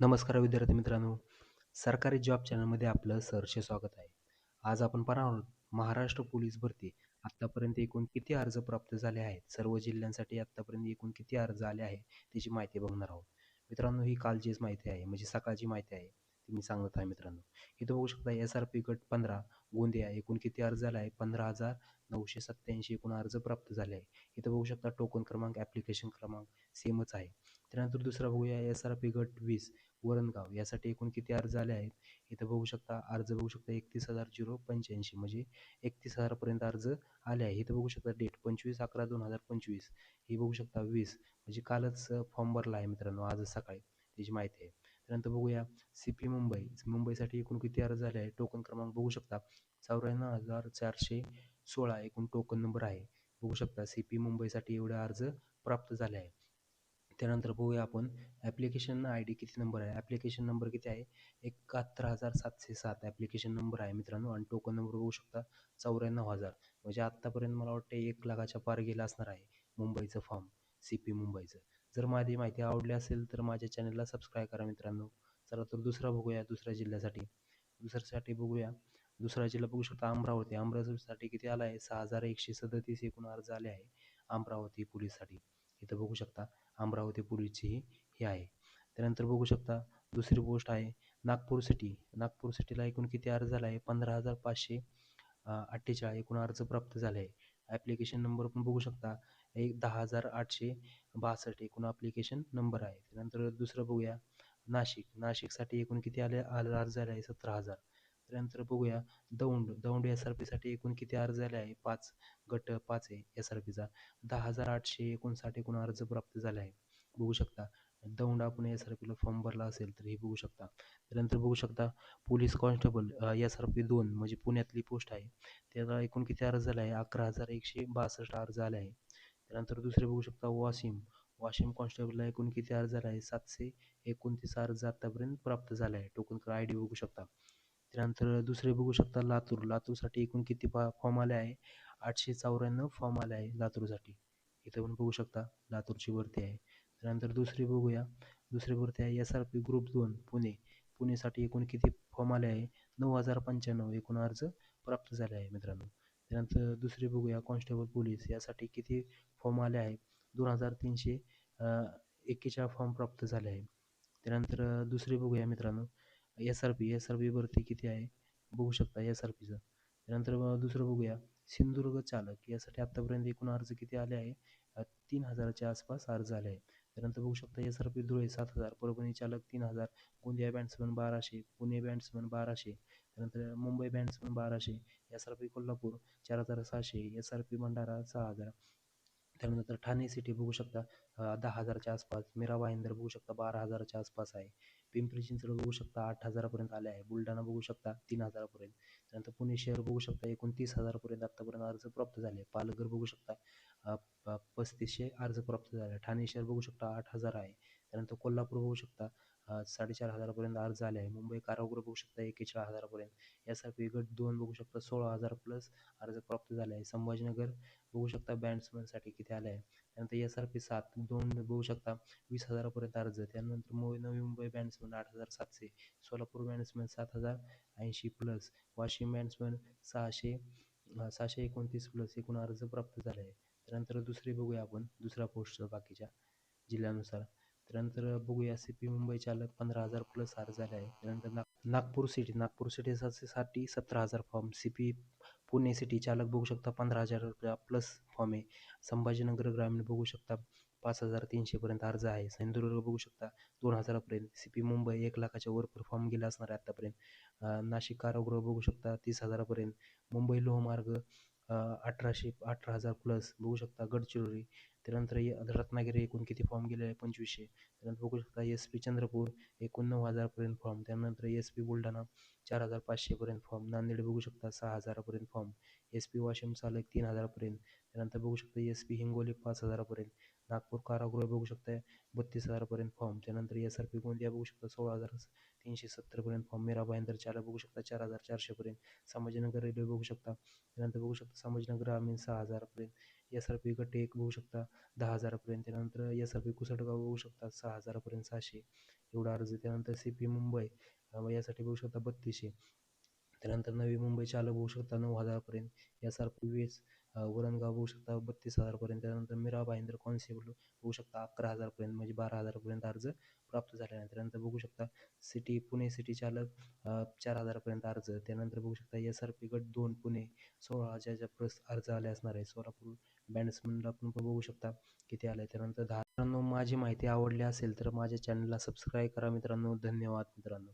नमस्कार विद्यार्थी मित्रांनो. सरकारी जॉब चॅनलमध्ये आपलं सहर्ष स्वागत आहे. आज आपण पाहणार आहोत महाराष्ट्र पोलीस भरती आत्तापर्यंत एकूण किती अर्ज प्राप्त झाले आहेत? सर्व जिल्ह्यांसाठी आत्तापर्यंत एकूण किती अर्ज आले आहे त्याची माहिती बघणार आहोत. मित्रांनो ही कालचीच माहिती आहे म्हणजे सकाळची माहिती आहे ती मी सांगत आहे मित्रांनो. इथं बघू शकता एस आर पी गट पंधरा गोंदिया एकूण किती अर्ज झाला आहे पंधरा हजार नऊशे सत्त्याऐंशी एकूण अर्ज प्राप्त झाले आहे इथं बघू शकता टोकन क्रमांक ॲप्लिकेशन क्रमांक सेमच आहे. त्यानंतर दुसरा बघूया एस आर पी गट वीस वरणगाव यासाठी एकूण किती अर्ज आले आहेत? इथं बघू शकता अर्ज बघू शकता एकतीस हजार झिरो पंच्याऐंशी म्हणजे एकतीस हजारपर्यंत अर्ज आले आहे इथं बघू शकता डेट पंचवीस अकरा दोन हजार पंचवीस. ही बघू शकता वीस. म्हणजे कालच फॉर्म भरला आहे मित्रांनो आज सकाळी त्याची माहिती आहे. त्यानंतर बघूया सी पी मुंबई. मुंबईसाठी एकूण किती अर्ज झाले आहे टोकन क्रमांक बघू शकता चौऱ्याण्णव हजार चारशे सोळा एकूण टोकन नंबर आहे. बघू शकता सी पी मुंबईसाठी एवढे अर्ज प्राप्त झाले आहे त्यानंतर बघूया आपण. ॲप्लिकेशन आय डी किती नंबर आहे? ॲप्लिकेशन नंबर किती आहे? एकाहत्तर हजार सातशे सात ॲप्लिकेशन नंबर आहे मित्रांनो. आणि टोकन नंबर बघू शकता चौऱ्याण्णव हजार. म्हणजे आत्तापर्यंत मला वाटतं एक लाखाच्या पार गेला असणार आहे मुंबईचं फॉर्म सी पी मुंबईचं. जर माझी माहिती आवडली असेल तर माझ्या चॅनलला सबस्क्राईब करा मित्रांनो. चला तर दुसरा बघूया दुसऱ्या जिल्ह्यासाठी. दुसऱ्यासाठी बघूया. दुसरा जिल्हा बघू शकता अमरावती. अमरावतीसाठी किती आला आहे सहा हजार एकशे सदतीस एकूण अर्ज आले आहे अमरावती पोलीससाठी. इथं बघू शकता. अमरावती पोलीसची ही आहे. त्यानंतर बघू शकता दुसरी पोस्ट आहे नागपूर सिटी. नागपूर सिटीला एकूण किती अर्ज झाला? आहे पंधरा हजार पाचशे अठ्ठेचाळीस एकूण अर्ज प्राप्त झाले. आहे ॲप्लिकेशन नंबर पण बघू शकता. एक दहा हजार आठशे बासष्ट एकूण ॲप्लिकेशन नंबर आहे. त्यानंतर दुसरं बघूया नाशिक. नाशिकसाठी एकूण किती आले? अर्ज आले आहे सतरा हजार. त्यानंतर बघूया. दौंड दौंड एस आर पीसाठी एकूण किती अर्ज झाले आहे? पाच गट पाच आहे एस आर पीचा दहा हजार आठशे एकोणसाठ एकूण अर्ज प्राप्त झाले आहे. बघू शकता. दौंड आपण एस आर पीला फॉर्म भरला असेल तर हे बघू शकता. त्यानंतर बघू शकता police constable S R P दोन म्हणजे पुण्यातली पोस्ट आहे. त्याला एकूण किती अर्ज झाला आहे? अकरा हजार एकशे बासष्ट अर्ज आले आहे. त्यानंतर दुसरे बघू शकता वाशिम. वाशिम कॉन्स्टेबलला एकूण किती अर्ज झाला आहे? सातशे एकोणतीस अर्ज आतापर्यंत प्राप्त झाला आहे. टोकन आय डी बघू शकता. त्यानंतर दुसरे बघू शकता लातूर. लातूरसाठी एकूण किती फॉर्म आले आहे? आठशे चौऱ्याण्णव फॉर्म आले आहे लातूरसाठी. इथं पण बघू शकता लातूरची भरती आहे. त्यानंतर दुसरी बघूया. दुसरी भरती आहे एस आर पी ग्रुप दोन पुणे. पुणेसाठी एकूण किती फॉर्म आले आहे? नऊ हजार पंच्याण्णव. एकूण अर्ज प्राप्त झाले आहे मित्रांनो. त्यानंतर दुसरी बघूया कॉन्स्टेबल पोलीस. यासाठी किती फॉर्म आले आहे? दोन हजार तीनशे एक्केचाळीस फॉर्म प्राप्त झाले आहे. त्यानंतर दुसरे बघूया मित्रांनो. S R P S R P भरती किती आहे? बघू शकता एस आर पीचं त्यानंतर दुसरं बघूया. सिंधुदुर्ग चालक यासाठी आत्तापर्यंत एकूण अर्ज किती आले आहे? तीन हजाराच्या आसपास अर्ज आले आहे त्यानंतर बघू शकता एस आर पी धुळे सात हजार. परभणी चालक तीन हजार. गोंदिया बँड्समन बाराशे. पुणे बँड्समन बाराशे. त्यानंतर मुंबई बँड्समन बाराशे. एस आर पी कोल्हापूर चार हजार सहाशे. एस आर पी भंडारा सहा हजार. त्यानंतर ठाणे सिटी बघू शकता दहा हजारच्या आसपास. मीरा भाईंदर बघू शकता बारा हजाराच्या आसपास आहे. पिंपरी चिंचवड बघू शकता. आठ हजारापर्यंत आले आहे. बुलढाणा बघू शकता. तीन हजारापर्यंत. त्यानंतर पुणे शहर बघू शकता. एकोणतीस हजारापर्यंत आत्तापर्यंत अर्ज प्राप्त झाले. पालघर बघू शकता. पस्तीसशे अर्ज प्राप्त झाले. ठाणे शहर बघू शकता. आठ हजार आहे. त्यानंतर कोल्हापूर बघू शकता. साडेचार हजारापर्यंत अर्ज आले आहे. मुंबई कारागृह बघू शकता एकेचाळीस हजारापर्यंत. यासाठी गट दोन बघू शकता सोळा हजार प्लस अर्ज प्राप्त झाले आहे. संभाजीनगर बघू शकता बँड्समनसाठी किती आले आहे. त्यानंतर एस आर पी सात दोन बघू शकता वीस हजारापर्यंत अर्ज. त्यानंतर मु नवी मुंबई बँड्समन आठ हजार सातशे सोलापूर बँड्समन सात हजार ऐंशी प्लस वाशिम बँड्समन सहाशे सहाशे एकोणतीस प्लस एकूण अर्ज प्राप्त झाले आहे. त्यानंतर दुसरी बघूया आपण दुसरा पोस्ट बाकीच्या जिल्ह्यानुसार. त्यानंतर बघूया सी पी मुंबई चालक पंधरा हजार प्लस अर्ज झाले आहे. त्यानंतर नाग नागपूर सिटी नागपूर सिटीसाठी सतरा हजार form C P Pune city चालक बघू शकता पंधरा हजार प्लस फॉर्म आहे. संभाजीनगर ग्रामीण बघू शकता पाच हजार तीनशेपर्यंत अर्ज आहे. सिंधुदुर्ग बघू शकता दोन हजारापर्यंत. सी पी मुंबई एक लाखाच्या वर परफॉर्म गेला असणार आहे आत्तापर्यंत नाशिक कारागृह बघू शकता तीस हजारापर्यंत. मुंबई लोहमार्ग अठराशे अठरा हजार प्लस बघू शकता गडचिरोली. त्यानंतर रत्नागिरी एकूण किती फॉर्म गेले? आहे पंचवीसशे. त्यानंतर बघू शकता एस पी चंद्रपूर एकूण नऊ हजारपर्यंत फॉर्म त्यानंतर एस पी बुलढाणा चार हजार पाचशेपर्यंत फॉर्म नांदेड बघू शकता सहा हजारापर्यंत फॉर्म एस पी वाशिम चालक तीन हजारापर्यंत. त्यानंतर बघू शकता एस पी हिंगोली पाच हजारापर्यंत. नागपूर कारागृह बघू शकता बत्तीस हजारापर्यंत फॉर्म त्यानंतर एस आर पी गोंदिया बघू शकता. सोळा हज़ार तीनशे सत्तरपर्यंत फॉर्म मीरा भाईंदर चालक बघू शकता. चार हज़ार चारशेपर्यंत संभाजीनगर रेल्वे बघू शकता. त्यानंतर बघू शकता संभाजीनगर ग्रामीण सहा हजारापर्यंत एस आर पी गट एक बघू शकता. दहा हजारापर्यंत त्यानंतर एस आर पी कुसटगाव बघू शकता. सहा हजारापर्यंत सहाशे. एवढा अर्ज़ त्यानंतर सी पी मुंबई. अ, यासाठी बघू शकता बत्तीसशे. त्यानंतर नवी मुंबई चालक बघू शकता. नऊ हजारपर्यंत यासारखं वेज वरणगाव बघू शकता बत्तीस हजारपर्यंत त्यानंतर मीरा भाईंदर कॉन्स्टेबल बघू शकता अकरा हजारपर्यंत म्हणजे बारा हजारपर्यंत अर्ज प्राप्त झाले नंतर त्यानंतर बघू शकता सिटी पुणे सिटी चालक चार हजारपर्यंत अर्ज. त्यानंतर बघू शकता एस आर पी गट दोन पुणे सोळा हजारच्या प्लस अर्ज आले असणार आहे सोलापूर बॅट्समनला पण बघू शकता किती आलं. आहे त्यानंतर दहा मित्रांनो माझी माहिती आवडली असेल तर माझ्या चॅनलला सबस्क्राईब करा मित्रांनो. धन्यवाद मित्रांनो.